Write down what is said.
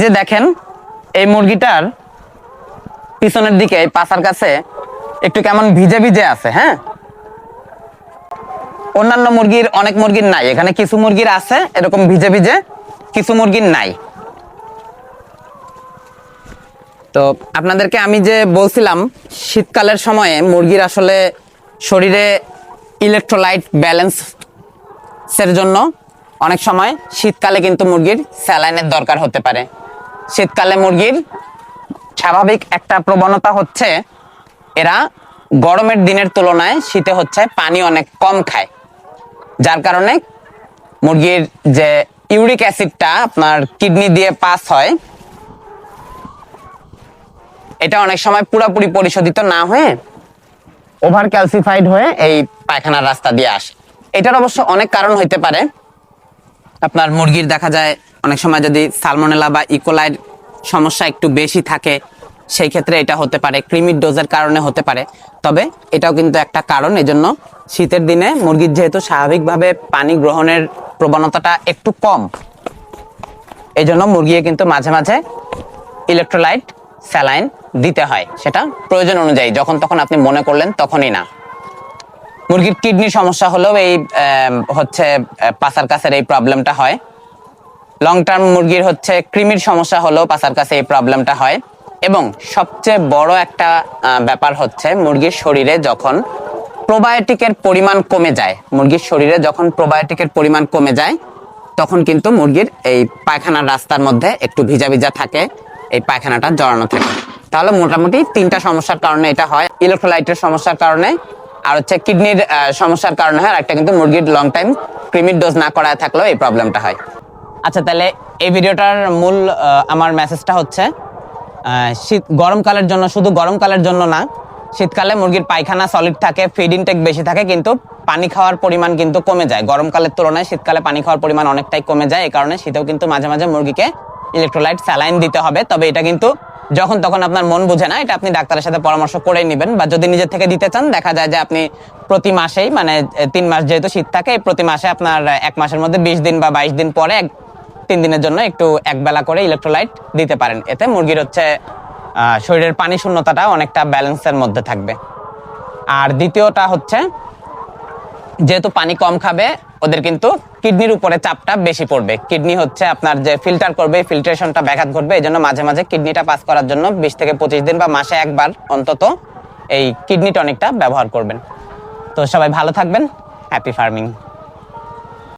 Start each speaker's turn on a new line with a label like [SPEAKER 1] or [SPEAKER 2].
[SPEAKER 1] যে দেখেন, এই মুরগিটার পিছনের দিকে, এই পাছার কাছে একটু কেমন ভিজে ভিজে আছে হ্যাঁ? অন্যান্য মুরগির, অনেক মুরগির নাই। এখানে কিছু মুরগির আছে, এরকম ভিজে ভিজে, কিছু মুরগির নাই। তো আপনাদেরকে আমি যে বলছিলাম, শীতকালের সময়ে মুরগির আসলে শরীরে ইলেকট্রোলাইট ব্যালেন্স এর জন্য অনেক সময় শীতকালে কিন্তু মুরগির স্যালাইনের দরকার হতে পারে। শীতকালে মুরগির স্বাভাবিক একটা প্রবণতা হচ্ছে, এরা গরমের দিনের তুলনায় শীতে হচ্ছে পানি অনেক কম খায়। যার কারণে মুরগির যে ইউরিক অ্যাসিডটা আপনার কিডনি দিয়ে পাস হয়, এটা অনেক সময় পুরোপুরি পরিশোধিত না হয়ে ওভার ক্যালসিফাইড হয়ে এই পায়খানার রাস্তা দিয়ে আসে। এটার অবশ্য অনেক কারণ হইতে পারে। আপনার মুরগির দেখা যায় অনেক সময় যদি সালমোনেলা বা ইকোলাইড সমস্যা একটু বেশি থাকে, সেই ক্ষেত্রে এটা হতে পারে, ক্রিমির ডোজের কারণে হতে পারে। তবে এটাও কিন্তু একটা কারণ, এজন্য শীতের দিনে মুরগির যেহেতু স্বাভাবিকভাবে পানি গ্রহণের প্রবণতাটা একটু কম এই জন্য মুরগিকে কিন্তু মাঝে মাঝে ইলেকট্রোলাইট স্যালাইন দিতে হয়। সেটা প্রয়োজন অনুযায়ী, যখন তখন আপনি মনে করলেন তখনই না। মুরগির কিডনির সমস্যা হলেও এই হচ্ছে পাছার কাছের এই প্রবলেমটা হয়। লং টার্ম মুরগির হচ্ছে কৃমির সমস্যা হলেও পাছার কাছে এই প্রবলেমটা হয়। এবং সবচেয়ে বড় একটা ব্যাপার হচ্ছে মুরগির শরীরে যখন প্রোবায়োটিকের পরিমাণ কমে যায়, মুরগির শরীরে যখন প্রোবায়োটিকের পরিমাণ কমে যায়, তখন কিন্তু মুরগির এই পায়খানার রাস্তার মধ্যে একটু ভিজা ভিজা থাকে, এই পায়খানাটা জড়ানো থাকে। তাহলে মোটামুটি তিনটা সমস্যার কারণে এটা হয় ইলেকট্রোলাইটের সমস্যার কারণে, আর হচ্ছে কিডনির সমস্যার কারণে হয়, আর একটা কিন্তু মুরগির লং টাইম ক্রিমির ডোজ না করায় থাকলেও এই প্রবলেমটা হয়। আচ্ছা তাহলে এই ভিডিওটার মূল আমার মেসেজটা হচ্ছে শীত, গরমকালের জন্য শুধু গরমকালের জন্য না, শীতকালে মুরগির পায়খানা সলিড থাকে ফিড ইনটেক বেশি থাকে, কিন্তু পানি খাওয়ার পরিমাণ কিন্তু কমে যায়। গরমকালের তুলনায় শীতকালে পানি খাওয়ার পরিমাণ অনেকটাই কমে যায়, এই কারণে শীতেও কিন্তু মাঝে মাঝে মুরগিকে ইলেকট্রোলাইট স্যালাইন দিতে হবে। তবে এটা কিন্তু যখন তখন আপনার মন বুঝে না, এটা আপনি ডাক্তারের সাথে পরামর্শ করেই নেবেন বা যদি নিজের থেকে দিতে চান, দেখা যায় যে আপনি প্রতি মাসেই মানে তিন মাস যেহেতু শীত থাকে, প্রতি মাসে আপনার, এক মাসের মধ্যে বিশ দিন বা বাইশ দিন পরে এক তিন দিনের জন্য একটু এক বেলা করে ইলেকট্রোলাইট দিতে পারেন। এতে মুরগির হচ্ছে শরীরের পানি শূন্যতাটা অনেকটা ব্যালেন্সের মধ্যে থাকবে। আর দ্বিতীয়টা হচ্ছে, যেহেতু পানি কম খাবে, ওদের কিন্তু কিডনির উপরে চাপটা বেশি পড়বে। কিডনি হচ্ছে আপনার যে ফিল্টার করবে ফিল্ট্রেশনটা ব্যাঘাত ঘটবে এই জন্য মাঝে মাঝে কিডনিটা পাস করার জন্য বিশ থেকে পঁচিশ দিন বা মাসে একবার অন্তত এই কিডনি টনিকটা ব্যবহার করবেন। তো সবাই ভালো থাকবেন। Happy farming